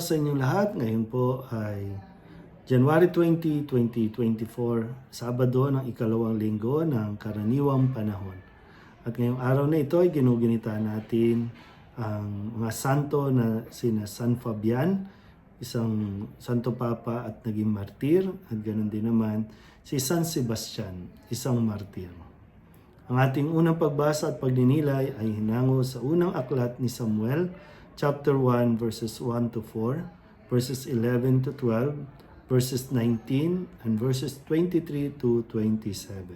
sa inyong lahat. Ngayon po ay January 20, 2024, Sabado ng ikalawang linggo ng karaniwang panahon. At ngayong araw na ito ay ginugunita natin ang mga santo na sina San Fabian, isang santo papa at naging martir, at ganoon din naman si San Sebastian, isang martir. Ang ating unang pagbasa at pagninilay ay hinango sa unang aklat ni Samuel, chapter 1, verses 1 to 4, verses 11 to 12, verses 19, and verses 23 to 27.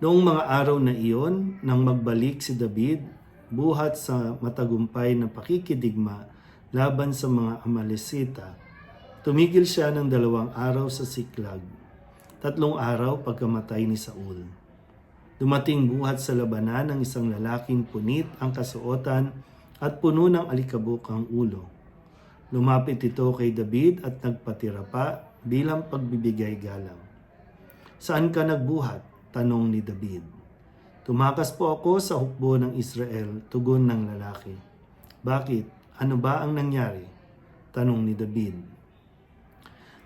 Noong mga araw na iyon, nang magbalik si David, buhat sa matagumpay na pakikidigma laban sa mga Amalesita, tumigil siya ng dalawang araw sa Siklag, tatlong araw pagkamatay ni Saul. Dumating buhat sa labanan ng isang lalaking punit ang kasuotan at puno ng alikabok ang ulo. Lumapit ito kay David at nagpatira pa bilang pagbibigay galang. Saan ka nagbuhat? Tanong ni David. Tumakas po ako sa hukbo ng Israel, tugon ng lalaki. Bakit? Ano ba ang nangyari? Tanong ni David.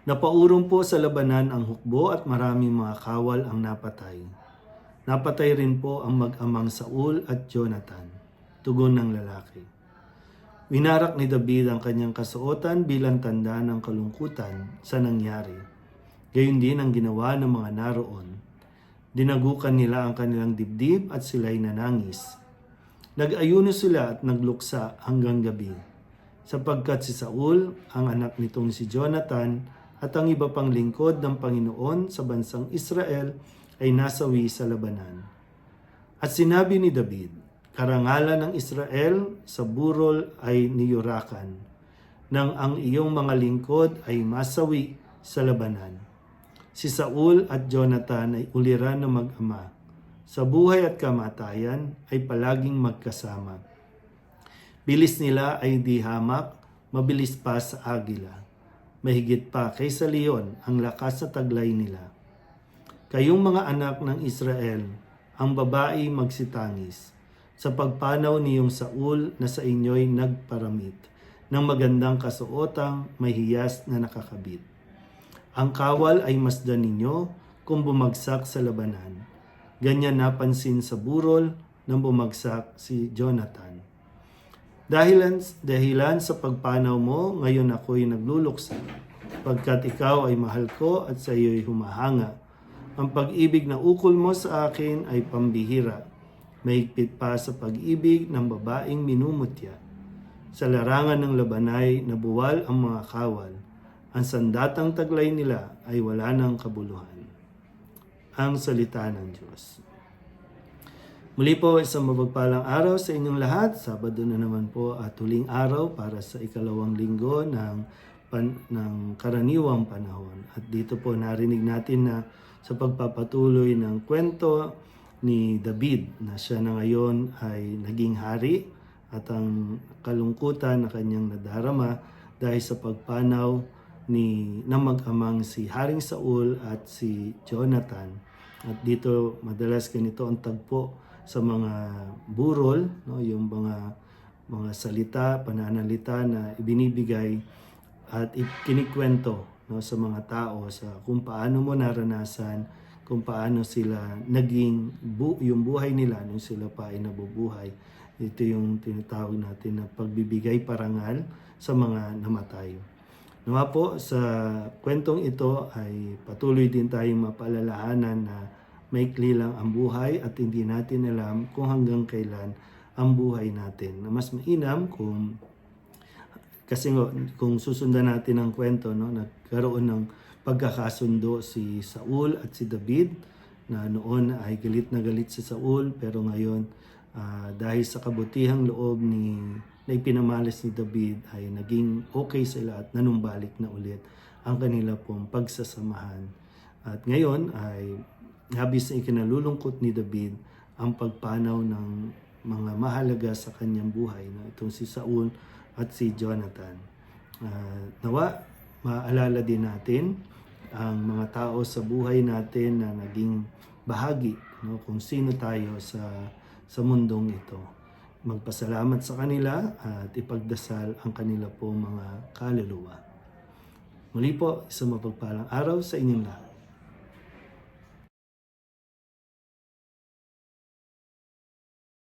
Napaurong po sa labanan ang hukbo at maraming mga kawal ang napatay. Napatay rin po ang mag-amang Saul at Jonathan, tugon ng lalaki. Winarak ni David ang kanyang kasuotan bilang tanda ng kalungkutan sa nangyari. Gayon din ang ginawa ng mga naroon. Dinagukan nila ang kanilang dibdib at sila'y nanangis. Nag-ayuno sila at nagluksa hanggang gabi, sapagkat si Saul, ang anak nitong si Jonathan, at ang iba pang lingkod ng Panginoon sa bansang Israel ay nasawi sa labanan. At sinabi ni David, karangalan ng Israel sa burol ay niyurakan, nang ang iyong mga lingkod ay masawi sa labanan. Si Saul at Jonathan ay uliran ng mag-ama. Sa buhay at kamatayan ay palaging magkasama. Bilis nila ay di hamak, mabilis pa sa agila. Mahigit pa kaysa leon ang lakas sa taglay nila. Kayong mga anak ng Israel, ang babae magsitangis. Sa pagpanaw niyong Saul na sa inyo'y nagparamit ng magandang kasuotang may hiyas na nakakabit. Ang kawal ay masdan ninyo kung bumagsak sa labanan. Ganyan napansin sa burol nang bumagsak si Jonathan. Dahilan, dahilan sa pagpanaw mo, ngayon ako'y nagluluksa, pagkat ikaw ay mahal ko at sa iyo'y humahanga. Ang pag-ibig na ukol mo sa akin ay pambihira, mahigpit pa sa pag-ibig ng babaeng minumutya. Sa larangan ng labanay, nabuwal ang mga kawal. Ang sandatang taglay nila ay wala ng kabuluhan. Ang salita ng Diyos. Muli po isang mapagpalang araw sa inyong lahat. Sabado na naman po at huling araw para sa ikalawang linggo ng, pan, ng karaniwang panahon. At dito po narinig natin na sa pagpapatuloy ng kwento ni David na siya na ngayon ay naging hari at ang kalungkutan na kanyang nadarama dahil sa pagpanaw ni ng mag-amang si Haring Saul at si Jonathan. At dito madalas ganito ang tagpo sa mga burol, no, yung mga mga salita, pananalita na ibinibigay at ikinikwento no, sa mga tao sa kung paano mo naranasan, kung paano sila naging bu- yung buhay nila nung sila pa ay nabubuhay. Ito yung tinatawag natin na pagbibigay parangal sa mga namatay. Nawa po sa kwentong ito ay patuloy din tayong mapaalalahanan na maikli lang ang buhay at hindi natin alam kung hanggang kailan ang buhay natin. Na mas mainam kung kasi kung susundan natin ang kwento, no, nagkaroon ng pagkakasundo si Saul at si David na noon ay galit na galit si Saul pero ngayon ah, dahil sa kabutihang loob ni na ipinamalas ni David ay naging okay sila at nanumbalik na ulit ang kanila pong pagsasamahan. At ngayon ay habis na ikinalulungkot ni David ang pagpanaw ng mga mahalaga sa kanyang buhay na itong si Saul at si Jonathan. Ah, nawa, maalala din natin ang mga tao sa buhay natin na naging bahagi no, kung sino tayo sa sa mundong ito. magpasalamat sa kanila at ipagdasal ang kanila po mga kaluluwa. Muli po, isang mapagpalang araw sa inyong lahat.